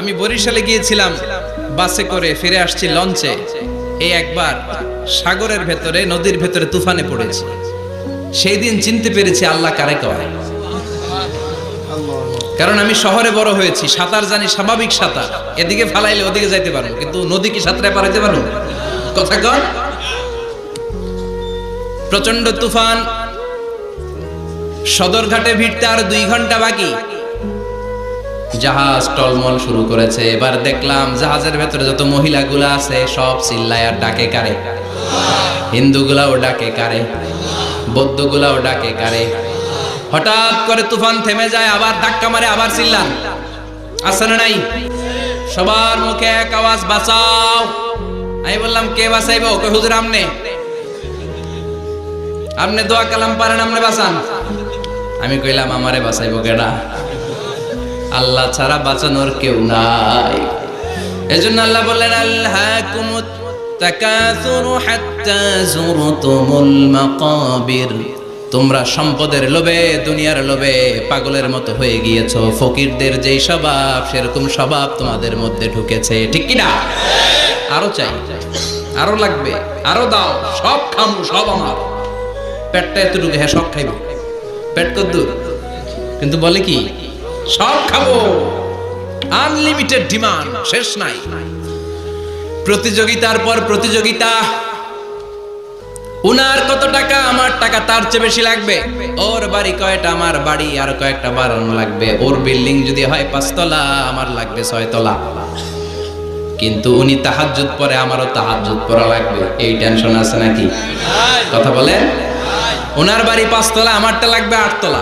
আমি বরিশালে গিয়েছিলাম, বাসে করে ফিরে আসছি লঞ্চে। এই একবার সাগরের ভেতরে, নদীর ভেতরে তুফানে পড়েছি। সেই দিন চিনতে পেরেছি আল্লাহ কারে কয়। কারণ আমি শহরে বড় হয়েছি, সাঁতার জানি স্বাভাবিক সাঁতার। এদিকে ফালাইলে ওদিকে যাইতে পারো কিন্তু নদী কি সাঁতরে পারাইতে পারো কথা কর প্রচণ্ড তুফান, সদরঘাটে ভিড়তে আর দুই ঘণ্টা বাকি। জাহাজ টলমল শুরু করেছে। এবার দেখলাম জাহাজের ভেতরে যত মহিলাগুলা আছে, সব চিল্লায় আর ডাকে কারে। হিন্দুগুলাও ডাকে কারে। বৌদ্ধগুলাও ডাকে কারে। হঠাৎ করে তুফান থেমে যায়, আবার ধাক্কা মারে, আবার চিল্লান। আছে না নাই? সবার মুখে এক আওয়াজ, বাঁচাও। আমি বললাম, কে বাঁচাইবো? কই হুজুর আমনে? আমনে দোয়া কালাম, পারেন, আমনে বাঁচান। আমি কইলাম, আমারে বাঁচাইবো কেডা? আল্লাহ ছাড়া বাঁচানোর কেউ নাই। এজন্য আল্লাহ বললেন আল্লাহ তোমরা সম্পদের লোভে, দুনিয়ার লোভে পাগলের মতো হয়ে গিয়েছো। ফকিরদের যেই স্বভাব, সেরকম স্বভাব তোমাদের মধ্যে ঢুকেছে। ঠিক কি না আরও চাই, আরও লাগবে, আরও দাও, সব খামু, সব আমার। পেটটা এতটুকু হ্যাঁ সব খাইব। পেট কদ্দুর? কিন্তু বলে কি সব খাব। আনলিমিটেড ডিমান্ড শেষ নাই। প্রতিযোগিতার পর প্রতিযোগিতা। উনার কত টাকা, আমার টাকা তার চেয়ে বেশি লাগবে। ওর বাড়ি কয়টা, আমার বাড়ি আর কয়েকটা বাড়ানো লাগবে। ওর বিল্ডিং যদি হয় পাঁচতলা, আমার লাগবে ছয়তলা। কিন্তু উনি তাহাজ্জুদ পরে, আমারও তাহাজ্জুদ পড়া লাগবে। এই টেনশন আছে নাকি? কথা বলেন? ওনার বাড়ি পাঁচতলা, আমারটা লাগবে আটতলা।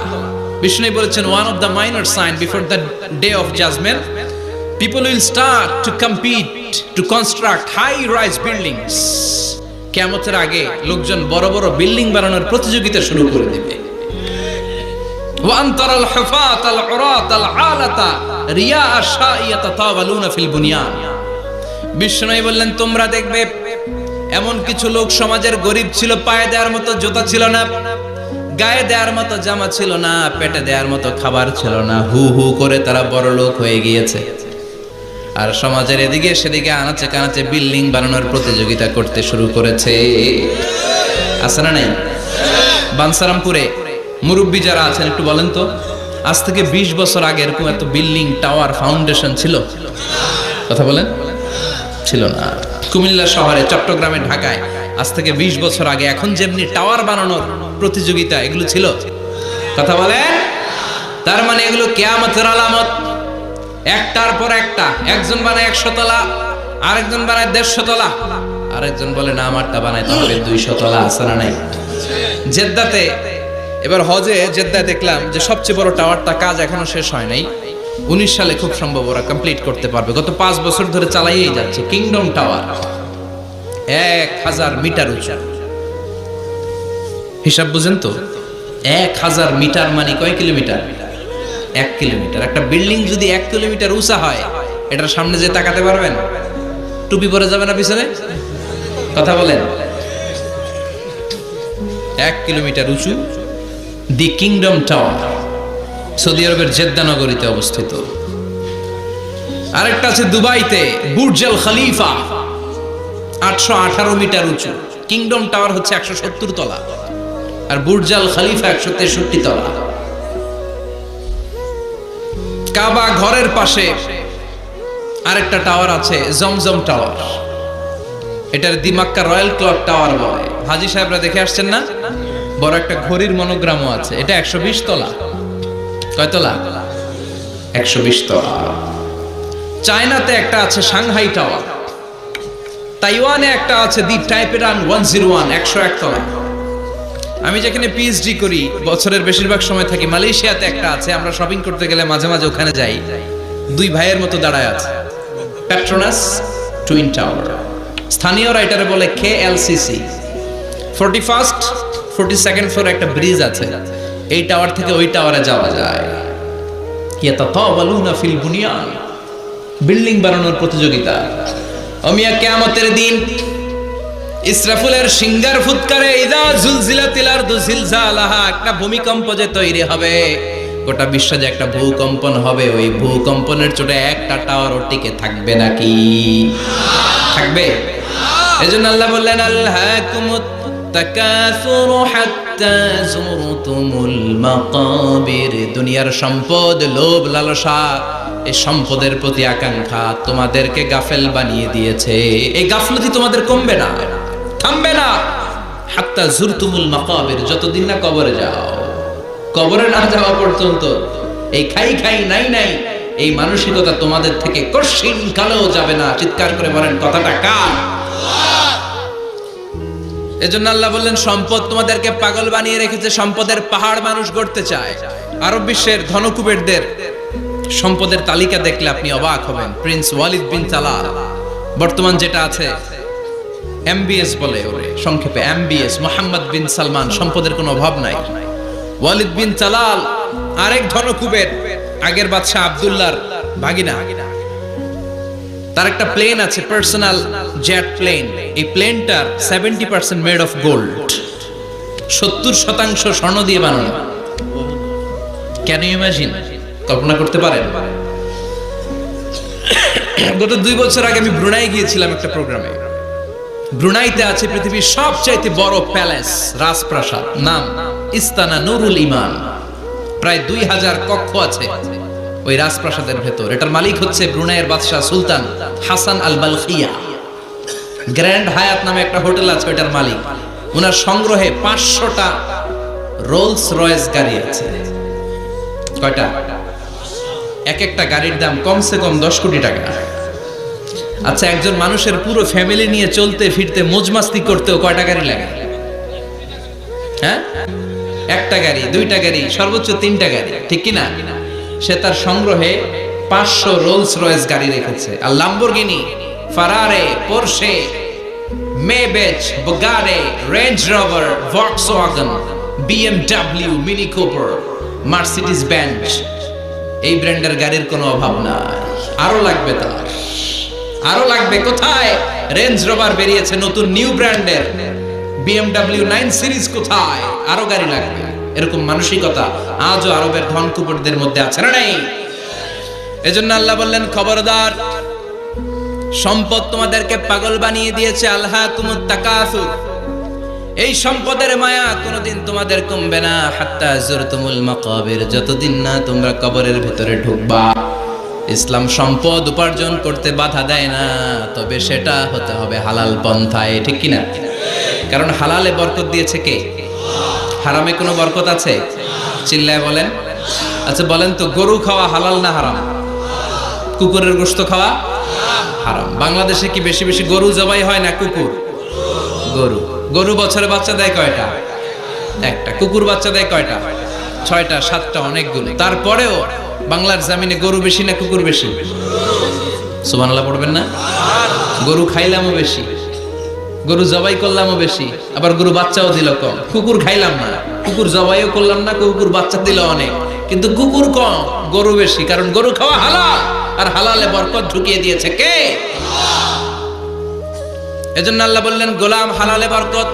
বিষ্ণু বলেছেন one of the minor sign before the day of judgment people will start to compete to construct high rise buildings কেমতের আগে লোকজন বড় বড় বিল্ডিং বানানোর প্রতিযোগিতা শুরু করে দেবে وأن ترى الحفاة العراة العالة رياء الشاء يتطاولون في البنيان বিষ্ণু বললেন তোমরা দেখবে এমন কিছু লোক সমাজের গরিব ছিল পায়ে দেওয়ার মতো জুতা ছিল না গায়ে দেওয়ার মতো জামা ছিল না, পেটে দেওয়ার মতো খাবার ছিল না। হু হু করে তারা বড় লোক হয়ে গিয়েছে। আর সমাজের এদিকে সেদিকে আনাচে কানাচে বিল্ডিং বানানোর প্রতিযোগিতা করতে শুরু করেছে। আছে না নাই? বানসারামপুরে মুরব্বী যারা আছেন, একটু বলেন তো, আজ থেকে ২০ বছর আগে এরকম এত বিল্ডিং, টাওয়ার, ফাউন্ডেশন ছিল? কথা বলেন? ছিল না। কুমিল্লা শহরে, চট্টগ্রামে, ঢাকায়। আজ থেকে ২০ বছর আগে এখন যেমনি টাওয়ার বানানোর প্রতিযোগিতা, এগুলো ছিল। কথা বলেন তার মানে এগুলো কেয়ামতের আলামত। একটার পর একটা, একজন বানায় একশো তলা, আরেকজন বানায় দেড়শো তলা। আরেকজন বলে, না, আমারটা বানায় তবে দুইশো তলা, আছে না নাই? জেদ্দাতে, এবার হজে জেদ্দায় দেখলাম যে সবচেয়ে বড় টাওয়ারটা কাজ এখনও শেষ হয় নাই। উনিশ সালে খুব সম্ভব ওরা কমপ্লিট করতে পারবে। গত পাঁচ বছর ধরে চালাইয়েই যাচ্ছে। কিংডম টাওয়ার এক হাজার মিটার উঁচু। হিসাব বুঝেন তো? এক হাজার মিটার মানে কয় কিলোমিটার? এক কিলোমিটার। একটা বিল্ডিং যদি এক কিলোমিটার উঁচা হয়, এটার সামনে যে তাকাতে পারবেন? টুপি পরে যাবে না পিছনে? কথা বলেন। এক কিলোমিটার উঁচু, দি কিংডম টাওয়ার, সৌদি আরবের জেদ্দা নগরীতে অবস্থিত। আরেকটা আছে দুবাইতে বুর্জাল খালিফা। আটশো আঠারো মিটার উঁচু। কিংডম টাওয়ার হচ্ছে একশো সত্তর তলা। আর বুর্জাল খালিফা একশো তেষট্টি তলা। কাবা ঘরের পাশে আরেকটা টাওয়ার আছে জমজম টাওয়ার এটার দিমাক্কা রয়্যাল ক্লক টাওয়ার বলে। হাজি সাহেবরা দেখে আসছেন না? বড় একটা ঘড়ির মনোগ্রামও আছে। এটা একশো বিশ তলা। কয় তলা? একশো বিশ তলা। চায়নাতে একটা আছে সাংহাই টাওয়ার তাইওয়ানে একটা আছে, দি টাইপেরান ওয়ান জিরো ওয়ান, একশো এক তলা আমি যেখানে পিএইচডি করি, বছরের বেশিরভাগ সময় থাকি, মালয়েশিয়াতে একটা আছে, আমরা শপিং করতে গেলে মাঝে মাঝে ওখানে যাই। দুই ভাইয়ের মতো দাঁড়ায় আছে। পেট্রোনাস টুইন টাওয়ার স্থানীয় রাইটারে বলে K L LCC forty first forty second floor একটা ব্রিজ আছে। এই টাওয়ার থেকে ওই টাওয়ারে যাওয়া যায়। ইয়াতাতাওয়ালুনা ফিল বুনিয়ান। বিল্ডিং বানানোর প্রতিযোগিতা। অমিয়া কেয়ামতের দিন ইসরাফুলের সিঙ্গার ফুৎকারে ইদা জুলজিলাতিল আরদু জিলজালাহা একটা ভূমিকম্প যে তৈরি হবে। গোটা বিশ্ব যে একটা ভূকম্পন হবে, ওই ভূকম্পনের চোটে একটা টাওয়ারও টিকে থাকবে নাকি? থাকবে? এজন্য আল্লাহ বললেন আল্লাহ কুমুত তাকাসুরু হাত্তা দুনিয়ার সম্পদ, লোভ, লালসা, এই সম্পদের প্রতি আকাঙ্ক্ষা তোমাদেরকে গাফেল বানিয়ে দিয়েছে। এই গাফলতি তোমাদের কমবে না, থামবে না। হাত্তা জুরতুমুল মাকাবির যতদিন না কবরে যাও, কবরে না যাওয়া পর্যন্ত এই খাই খাই নাই নাই এই মানসিকতা তোমাদের থেকে কঠিন কালেও যাবে না। চিৎকার করে বলেন, কথাটা কার? এজন্য আল্লাহ বললেন, সম্পদ তোমাদেরকে পাগল বানিয়ে রেখেছে, সম্পদের পাহাড় মানুষ গড়তে চায়। আরব বিশ্বের ধনকুবেরদের সম্পদের তালিকা দেখলে আপনি অবাক হবেন। প্রিন্স ওয়ালিদ বিন তালাল বর্তমান যেটা আছে, এমবিএস বলে ওরে, সংক্ষেপে এমবিএস, মোহাম্মদ বিন সালমান, সম্পদের কোনো অভাব নাই। ওয়ালিদ বিন তালাল আরেক ধনকুবের, আগের বাদশাহ আব্দুল্লাহর ভাগিনা। তার একটা প্লেন আছে পার্সোনাল জেট প্লেন এই প্লেনটার seventy percent made of gold সত্তর শতাংশ স্বর্ণ দিয়ে বানানো। ক্যান ইমাজিন কল্পনা করতে পারেন? গত দুই বছর আগে আমি ব্রুনাই গিয়েছিলাম একটা প্রোগ্রামে ব্রুনাইতে আছে পৃথিবীর সবচাইতে বড় প্যালেস রাজপ্রাসাদ। নাম ইস্তানা নুরুল ইমান। প্রায় দুই হাজার কক্ষ আছে। ওই রাজপ্রাসাদের ভেতর। এটার মালিক হচ্ছে ব্রুনাইয়ের বাদশাহ সুলতান হাসান আল বালখিয়া গ্র্যান্ড হায়াত নামে একটা হোটেল আছে, ওইটার মালিক। ওনার সংগ্রহে পাঁচশোটা রোলস রয়েস গাড়ি আছে। কয়টা? এক একটা গাড়ির দাম কমসে কম দশ কোটি টাকা। আচ্ছা একজন মানুষের পুরো ফ্যামিলি নিয়ে চলতে ফিরতে মোজমাস্তি করতেও কয়টা গাড়ি লাগে? হ্যাঁ? একটা গাড়ি, দুইটা গাড়ি, সর্বোচ্চ তিনটা গাড়ি, ঠিক কিনা সে তার সংগ্রহে পাঁচশো রোলস রয়েস গাড়ি রেখেছে। আর Lamborghini Ferrari Porsche Maybach Bugatti Range Rover Volkswagen BMW Mini Cooper Mercedes Benz এই ব্র্যান্ডের গাড়ির কোনো অভাব নাই। আরও লাগবে তার। আরও লাগবে। কোথায়? রেঞ্জ রোভার বেরিয়েছে নতুন নিউ ব্র্যান্ডের বিএমডাব্লিউ নাইন সিরিজ কোথায়? আরও গাড়ি লাগবে। এরকম মানসিকতা আজও আরবের ধন কুপুরদের মধ্যে আছে না নেই? এজন্য আল্লাহ বললেন, খবরদার, সম্পদ তোমাদেরকে পাগল বানিয়ে দিয়েছে আল্লাহ কুমুত তাকাসুর। এই সম্পদের মায়া কোনোদিন তোমাদের কমবে না, হাত্তা জুরতুমুল মাকাবির। যতদিন না তোমরা কবরের ভিতরে ঢুকবা, ইসলাম সম্পদ উপার্জন করতে বাধা দেয় না, তবে সেটা হতে হবে হালাল পন্থায়। ঠিক কিনা? কারণ হালালে বরকত দিয়েছে কে? হারামে কোনো বরকত আছে? চিল্লায় বলেন। আচ্ছা বলেন তো, গরু খাওয়া হালাল না হারাম? কুকুরের গোস্ত খাওয়া হারাম। বাংলাদেশে কি বেশি বেশি গরু জবাই হয় না কুকুর? গরু। গরু বছরে বাচ্চা দেয় কয়টা? একটা। কুকুর বাচ্চা দেয় কয়টা? ছয়টা, সাতটা অনেকগুলো তারপরেও বাংলার জামিনে গরু বেশি না কুকুর বেশি? সুবহানাল্লাহ, পড়বেন না? গরু খাইলামও বেশি। গরু জবাই করলামও বেশি, আবার গরু বাচ্চাও দিল কম। কুকুর খাইলাম না। কুকুর জবাইও করলাম না, কুকুর বাচ্চা দিল অনেক। কিন্তু কুকুর কম, গরু বেশি, কারণ গরু খাওয়া হালাল, আর হালালে বরকত ঢুকিয়ে দিয়েছে কে? এজন্য আল্লাহ বললেন, গোলাম হালালে বরকত।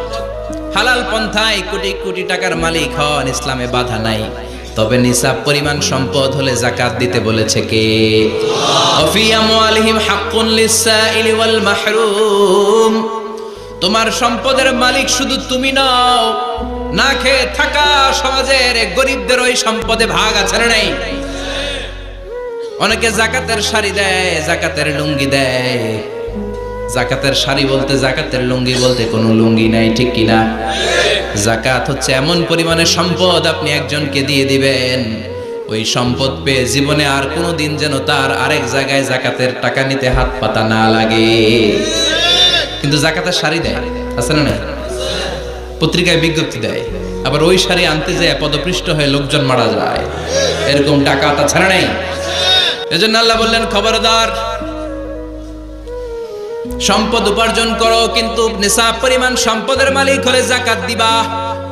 হালাল পন্থায় কোটি কোটি টাকার মালিক হন, ইসলামে বাধা নাই। তবে নিসাব পরিমাণ সম্পদ হলে জাকাত দিতে বলেছে কে? অফি আমওয়ালিহিম হাক্কুন লিসাইলি ওয়াল মাহরুম। তোমার সম্পদের মালিক শুধু তুমি নও। না খেয়ে থাকা সমাজের গরিবদের ওই সম্পদে ভাগ আছে না নেই? অনেকে জাকাতের শাড়ি দেয়, জাকাতের লুঙ্গি দেয়। জাকাতের শাড়ি বলতে, জাকাতের লুঙ্গি বলতে কোনো লুঙ্গি নাই, ঠিক কিনা? জাকাত হচ্ছে এমন পরিমাণে সম্পদ আপনি একজনকে দিয়ে দিবেন। ওই সম্পদ পেয়ে জীবনে আর কোনো দিন যেন তার আরেক জায়গায় জাকাতের টাকা নিতে হাত পাতা না লাগে। কিন্তু জাকাতের শাড়ি দেয়, আছে না পত্রিকায় বিজ্ঞপ্তি দেয়, আবার ওই শাড়ি আনতে যায় পদপৃষ্ট হয়ে লোকজন মারা যায়। এরকম টাকা তা ছাড়া নেই? এজন্য আল্লাহ বললেন, খবরদার, সম্পদ উপার্জন করো, কিন্তু নিসাব পরিমাণ সম্পদের মালিক হলে জাকাত দিবা।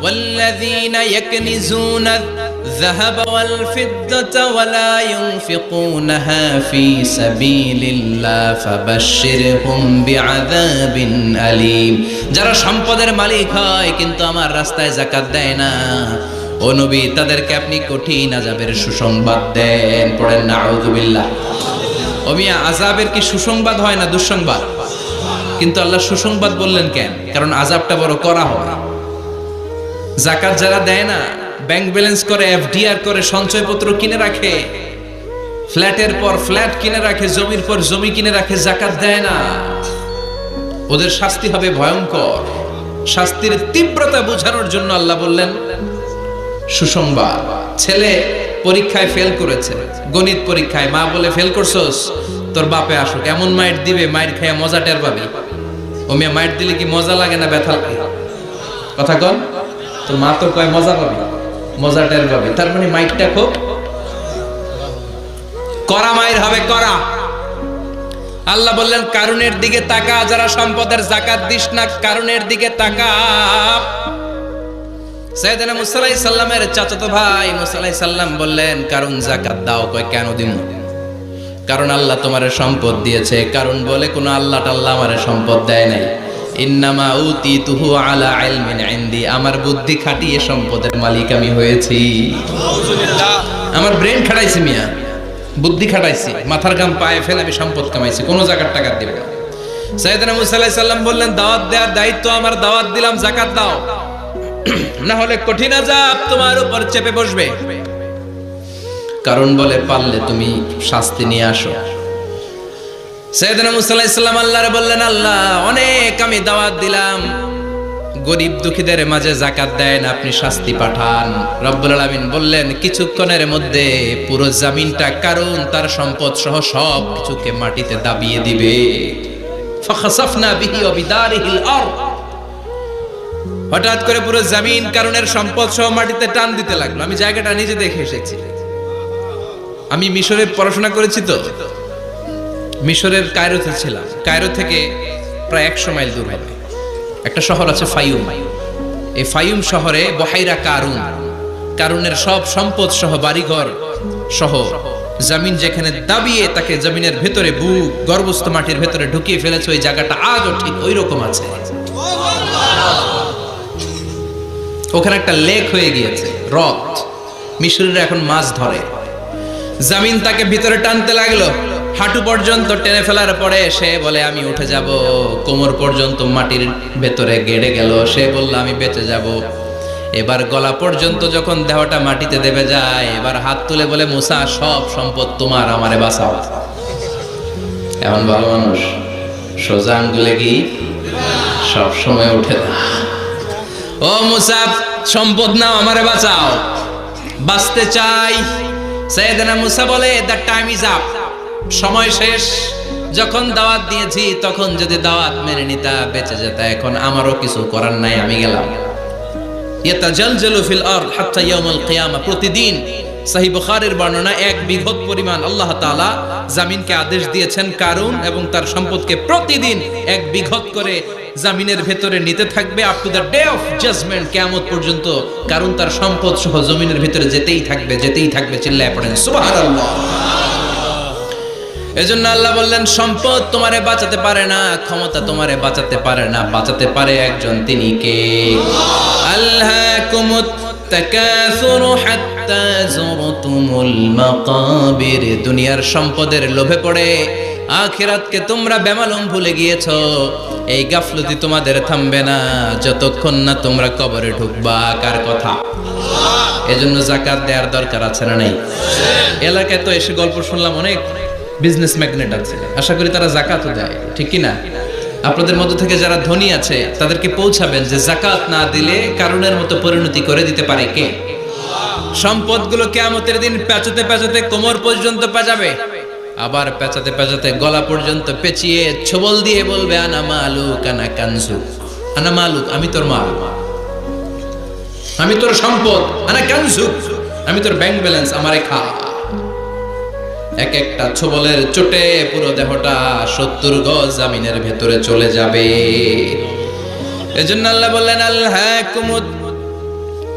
والذين يكنزون الذهب والفضة ولا ينفقونها في سبيل الله فبشرهم بعذاب أليم যারা সম্পদের মালিক হয় কিন্তু আমার রাস্তায় জাকাত দেয় না ও নবী তাদেরকে আপনি কঠিন আজাবের সুসংবাদ দেন পড়েন না আউযুবিল্লাহ ও মিয়া আজাবের কি সুসংবাদ হয় না দুঃসংবাদ কিন্তু আল্লাহ সুসংবাদ বললেন কেন কারণ আজাবটা বড় করা হয় জাকাত যারা দেয় না ব্যাংক ব্যালেন্স করে এফডিআর করে, সঞ্চয়পত্র কিনে রাখে, ফ্ল্যাটের পর ফ্ল্যাট কিনে রাখে, জমির পর জমি কিনে রাখে, জাকাত দেয় না। ওদের শাস্তি হবে ভয়ঙ্কর। শাস্তির তীব্রতা বোঝানোর জন্য আল্লাহ বললেন, সুসংবাদ। ছেলে পরীক্ষায় ফেল করেছে, গণিত পরীক্ষায়, মা বলে ফেল করছস? তোর বাপে আসুক, এমন মাইট দিবে, মাইট খাইয়া মজা টের পাবি। ও মিয়া, মাইট দিলে কি মজা লাগে না ব্যথা লাগে? কথা কন। তোর মা তো কয়, মজা পাবি, মজা টের পাবি। তার মানে মাইটটা খুব করা মায়ের হবে, করা। আল্লাহ বললেন, কারুনের দিকে তাকা, যারা সম্পদের জাকাত দিস না, কারুনের দিকে তাকা। সাইয়েদনা মুসা আলাইহিস সাল্লামের চাচাতো ভাই মুসা আলাইহিস সাল্লাম বললেন কারণ জাকাত দাও? কয়, কেন দিমু কারণ আল্লাহ তোমারে সম্পদ দিয়েছে। কারণ বলে কোনো আল্লাহ টাল্লাহ আমারে সম্পদ দেয় নাই। ইন্নামা উতিতুহু আলা ইলমিন ইনদি, আমার বুদ্ধি খাটিয়ে সম্পদের মালিক আমি হয়েছি। আমার ব্রেন খাটাইছি মিয়া, বুদ্ধি খাটাইছি, মাথার গাম পায়ে ফেলে আমি সম্পদ কামাইছি, কোনো জায়গার টাকা দিব না। সাল্লাম বললেন, দাওয়াত দেওয়ার দায়িত্ব আমার, দাওয়াত দিলাম দাও। তোমার উপর চেপে বসবে। কারণ বলে, পারলে তুমি শাস্তি নিয়ে আসো। সৈয়দনা মুসা আলাইহিস সালাম আল্লাহরে বললেন, আল্লাহ, অনেক আমি দাওয়াত দিলাম। গরিব দুঃখীদের মাঝে জাকাত দেন, আপনি শাস্তি পাঠান। রব্বুল আলামিন বললেন, কিছুক্ষণের মধ্যে পুরো জামিনটা কারণ তার সম্পদ সহ সব কিছুকে মাটিতে দাবিয়ে দিবে। হঠাৎ করে পুরো জামিন কারণের সম্পদ সহ মাটিতে টান দিতে লাগল। আমি জায়গাটা নিজে দেখে এসেছি। আমি মিশরে পড়াশোনা করেছি তো। মিশরের কায়রোতে ছিলাম। কায়রো থেকে প্রায় একশো মাইল দূর হবে। একটা শহর আছে ফাইউম। এই ফাইউম শহরে বহাইরা কারুন। কারুনের সব সম্পদ সহ বাড়িঘর সহ জামিন যেখানে দাবিয়ে তাকে জমিনের ভেতরে বুক, গর্ভস্থ মাটির ভেতরে ঢুকিয়ে ফেলেছে, ওই জায়গাটা আজও ঠিক ওই রকম আছে। ওখানে একটা লেক হয়ে গিয়েছে, রথ। মিশরীরা এখন মাছ ধরে। জামিন তাকে ভিতরে টানতে লাগল। হাঁটু পর্যন্ত টেনে ফেলার পরে সে বলে, আমি উঠে যাব। কোমর পর্যন্ত মাটির ভেতরে গেড়ে গেল। সে বলল, আমি বেঁচে যাব। এবার গলা পর্যন্ত যখন দেহটা মাটিতে দেবে যায়, এবার হাত তুলে বলে, মুসা, সব সম্পদ তোমার, আমারে বাঁচাও। এমন ভালো মানুষ, সোজা আঙ্গুলে কি সব সময় উঠে দেয় ও মুসাফ সম্পদ নাও, আমারে বাঁচাও। বাঁচতে চাই, সৈয়দনা মুসা বলে দ্য টাইম ইজ আপ সময় শেষ। যখন দাওয়াত দিয়েছি, তখন যদি দাওয়াত মেনে নিতা, বেঁচে যেত। এখন আমারও কিছু করার নাই, আমি গেলাম। এক পরিমাণ আল্লাহ জামিনকে আদেশ দিয়েছেন কারণ এবং তার সম্পদকে প্রতিদিন এক বিঘত করে জামিনের ভেতরে নিতে থাকবে। Up to day of judgement পর্যন্ত কারণ তার সম্পদ সহ জমিনের ভিতরে যেতেই থাকবে যেতেই থাকবে, চিল্লায় পড়েন। সুবহানাল্লাহ। এজন্য আল্লাহ বললেন, সম্পদ তোমারে বাঁচাতে পারে না, ক্ষমতা তোমারে বাঁচাতে পারে না, বাঁচাতে পারে একজন তিনি কে? আল্লাহ দুনিয়ার সম্পদের লোভে পড়ে, আখিরাতকে তোমরা বেমালুম ভুলে গিয়েছো। এই গাফলতি তোমাদের থামবে না, যতক্ষণ না তোমরা কবরে ঢুকবা, কার কথা? এজন্য জাকাত দেওয়ার দরকার আছে না নাই? এলাকায় তো এসে গল্প শুনলাম অনেক। বিজনেস ম্যাগনেট আছে। আশা করি তারা জাকাতও দেয়, ঠিক কি না আপনাদের মধ্য থেকে যারা ধনী আছে, তাদেরকে পৌঁছাবেন যে জাকাত না দিলে কারণের মতো পরিণতি করে দিতে পারে কে? সম্পদগুলো কেয়ামতের দিন পেঁচাতে পেঁচাতে কোমর পর্যন্ত পেঁচাবে আবার পেঁচাতে পেঁচাতে গলা পর্যন্ত পেঁচিয়ে ছবল দিয়ে বলবে, আনা মালুক, আনা কানসু আনা মালুক, আমি তোর মাল। আমি তোর সম্পদ, আনা কানসু আমি তোর ব্যাংক ব্যালেন্স আমারে খা। এক একটা ছবলের চোটে পুরো দেহটা সত্তর গজ জামিনের ভেতরে চলে যাবে। এজন্য আল্লাহ বললেন আল্লাহ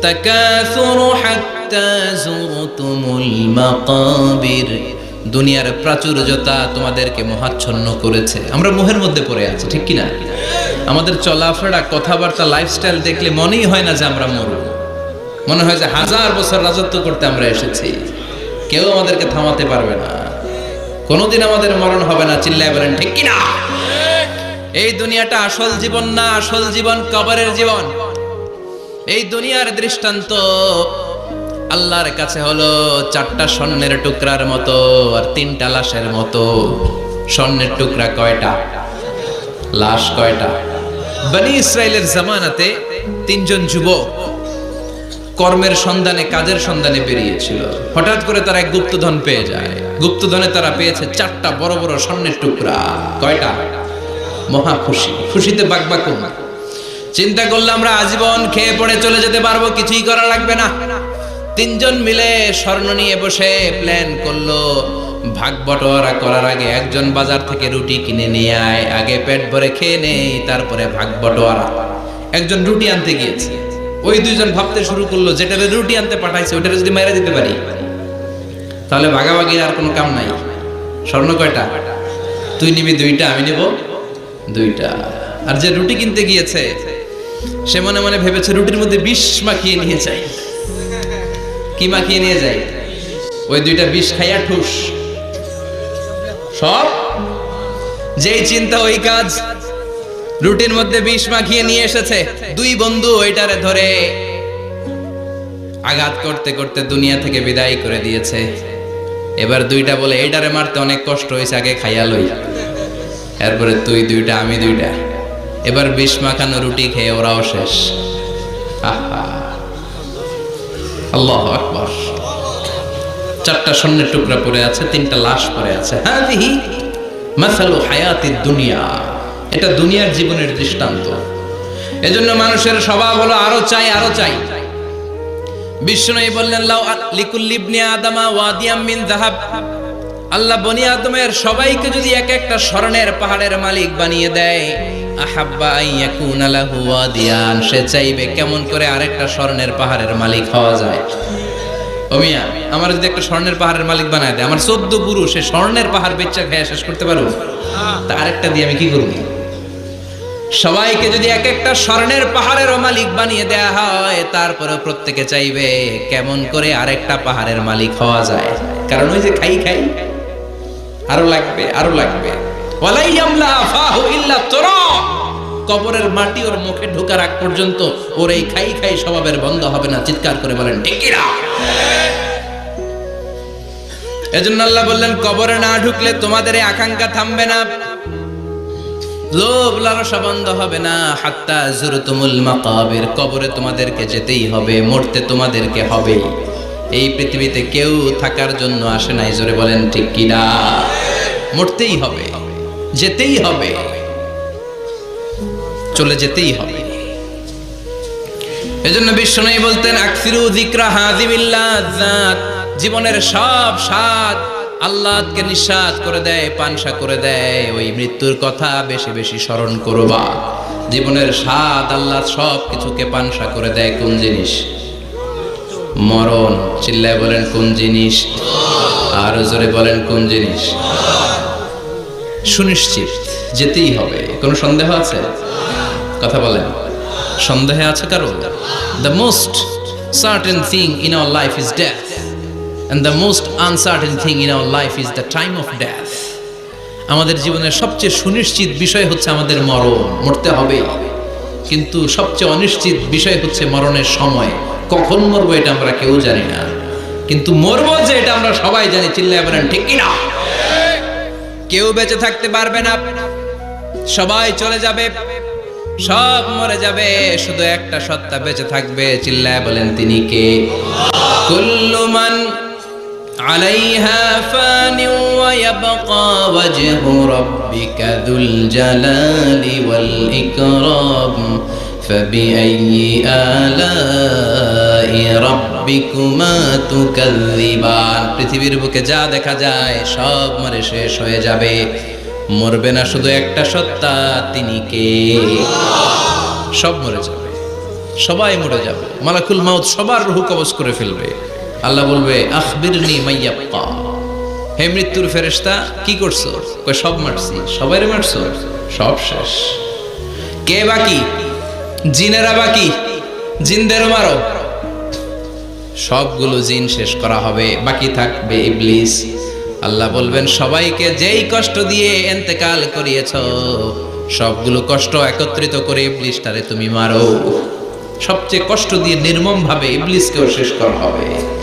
তাকাসুরু হাত্তা যুরতুমুল মাকাবির। দুনিয়ার প্রাচুর্যতা তোমাদেরকে মহাচ্ছন্ন করেছে। আমরা মোহের মধ্যে পড়ে আছি, ঠিক কি না আমাদের চলাফেরা, কথাবার্তা লাইফস্টাইল দেখলে মনেই হয় না যে আমরা মরব। মনে হয় যে হাজার বছর রাজত্ব করতে আমরা এসেছি। কেউ আমাদেরকে থামাতে পারবে না। কোনোদিন আমাদের মরণ হবে না, চিল্লায় বলেন, ঠিক কিনা? এই দুনিয়াটা আসল জীবন না আসল জীবন কবরের জীবন? এই দুনিয়ার দৃষ্টান্ত আল্লাহর কাছে হলো চারটা স্বর্ণের টুকরার মতো আর তিনটা লাশের মতো। স্বর্ণের টুকরা কয়টা? লাশ কয়টা? বনি ইসরায়েলের জামানাতে তিনজন যুবক কর্মের সন্ধানে, কাজের সন্ধানে বেরিয়েছিল। হঠাৎ করে তারা এক গুপ্তধন পেয়ে যায়। গুপ্তধনে তারা পেয়েছে চারটা বড় বড় স্বর্ণের টুকরা। কয়টা? মহা খুশি। খুশিতে বাকবাকুম চিন্তা করলে আমরা আজীবন খেয়ে পড়ে চলে যেতে পারব, কিছুই করা লাগবে না। তিনজন মিলে স্বর্ণ নিয়ে বসে প্ল্যান করল, ভাগ বটোয়ারা করার আগে একজন বাজার থেকে রুটি কিনে নিয়ে আয়, আগে পেট ভরে খেয়ে নেই, তারপরে ভাগ বটোয়ারা। একজন রুটি আনতে গিয়েছে। ওই দুইজন ভাবতে শুরু করল, যেটারে রুটি আনতে পাঠাইছে ওটারে যদি মেরে দিতে পারি। তাহলে ভাগাভাগির আর কোনো কাম নাই। স্বর্ণ কয়টা? তুই নিবি দুইটা, আমি নেব দুইটা। আর যে রুটি কিনতে গিয়েছে, সে মনে মনে ভেবেছে রুটির মধ্যে বিষ মাখিয়ে নিয়ে যায়। কি মাখিয়ে নিয়ে যায়? ওই দুইটা বিষ খাইয়া ঠুস। সব? যেই চিন্তা, ওই কাজ। রুটির মধ্যে বিষ মাখিয়ে নিয়ে এসেছে। দুই বন্ধু ওইটারে ধরে আঘাত করতে করতে দুনিয়া থেকে বিদায় করে দিয়েছে। এবার দুইটা বলে এইটারে মারতে অনেক কষ্ট হয়েছে আগে খাইয়া লই। এরপরে তুই দুইটা, আমি দুইটা। এবার বিষ মাখানো রুটি খেয়ে ওরাও শেষ। আল্লাহ আকবার। চারটা স্বর্ণের টুকরা পড়ে আছে, তিনটা লাশ পড়ে আছে। হাদিহি মাসালু হায়াতির দুনিয়া। এটা দুনিয়ার জীবনের দৃষ্টান্ত। এজন্য মানুষের স্বভাব হলো আরও চাই আরও চাই। বিষ্ণু বললেন, লাউ লিকুল্লি ইবনে আদামা ওয়াদিয়াম মিন যাহাব। আল্লাহ বনি আদমের সবাইকে যদি এক একটা স্বর্ণের পাহাড়ের মালিক বানিয়ে দেয়, আহাব্বা আইয়াকুনা লাহু ওয়াদিয়ান, সে চাইবে কেমন করে আরেকটা স্বর্ণের পাহাড়ের মালিক হওয়া যায়। ও মিয়া, আমার যদি একটা স্বর্ণের পাহাড়ের মালিক বানায় দেয়, আমার চোদ্দ পুরুষ সে স্বর্ণের পাহাড় বেচা খেয়ে শেষ করতে পারব? তা আরেকটা দিয়ে আমি কি করব? সবাইকে যদি এক একটা স্বর্ণের পাহাড়ের মালিক বানিয়ে দেয়া হয় তারপরে প্রত্যেকে চাইবে কেমন করে আরেকটা পাহাড়ের মালিক হওয়া যায়। কারণ ওই যে খাই খাই, আরও লাগবে আরও লাগবে। কবরের মাটি ওর মুখে ঢোকার আগ পর্যন্ত ওর এই খাই খাই স্বভাবের বন্ধ হবে না, চিৎকার করে বলেন টিকিরা এজন্য আল্লাহ বললেন, কবরে না ঢুকলে তোমাদের এই আকাঙ্ক্ষা থামবে না। লোভ লালসা বন্ধ হবে না। হাত্তা কবরে তোমাদেরকে যেতেই হবে, মরতে তোমাদেরকে হবে। এই পৃথিবীতে কেউ থাকার জন্য আসে নাই, জোরে বলেন ঠিক কিনা মরতেই হবে, যেতেই হবে, চলে যেতেই হবে। এজন্য বলতেন, আকসিরু যিকরা হাযিমিল্লাযাত জীবনের সব স্বাদ আল্লাহকে নিঃস্বাদ করে দেয়, পানসা করে দেয়, ওই মৃত্যুর কথা বেশি বেশি স্মরণ করবা। জীবনের স্বাদ আল্লাহ সব কিছুকে পানসা করে দেয়, কোন জিনিস? মরণ। চিল্লায় বলেন, কোন জিনিস? আর জোরে বলেন, কোন জিনিস? সুনিশ্চিত, যেতেই হবে। কোনো সন্দেহ আছে? কথা বলেন। সন্দেহে আছে কারও? The most certain thing in our life is death and the most uncertain thing in our life is the time of death আমাদের জীবনের সবচেয়ে সুনিশ্চিত বিষয় হচ্ছে আমাদের মরণ, মরতে হবে। কিন্তু সবচেয়ে অনিশ্চিত বিষয় হচ্ছে মরণের সময়। কখন মরবো এটা আমরা কেউ জানি না। কিন্তু মরবো যে এটা আমরা সবাই জানি, চিল্লায় বলেন, ঠিক কিনা? কেউ বেঁচে থাকতে পারবে না। সবাই চলে যাবে। সব মরে যাবে। শুধু একটা সত্তা বেঁচে থাকবে, চিল্লায় বলেন, তিনি কে? কুল্লুমান عليها فان ويبقى وجه ربك ذو الجلال والإكرام فبأي آلاء ربكما تكذبان পৃথিবীর বুকে যা দেখা যায় সব মরে শেষ হয়ে যাবে মরবে না শুধু একটা সত্তা তিনি কে সব মরে যাবে সবাই মরে যাবে মালাকুল মাউত সবার রুহু কবজ করে ফেলবে আল্লাহ বলবে হে মৃত্যুর ফেরেশতা, কি করছ? সব মারছি। সবাইরে মারছো? সব শেষ। কে বাকি? জিনেরা বাকি? জিনদের মারো। সবগুলো জিন শেষ করা হবে। বাকি থাকবে ইবলিস। আল্লাহ বলবেন, সবাইকে যেই কষ্ট দিয়ে এন্তেকাল করিয়েছ, সবগুলো কষ্ট একত্রিত করে ইবলিসটারে তুমি মারো। সবচেয়ে কষ্ট দিয়ে নির্মম ভাবে ইবলিসকেও শেষ করা হবে।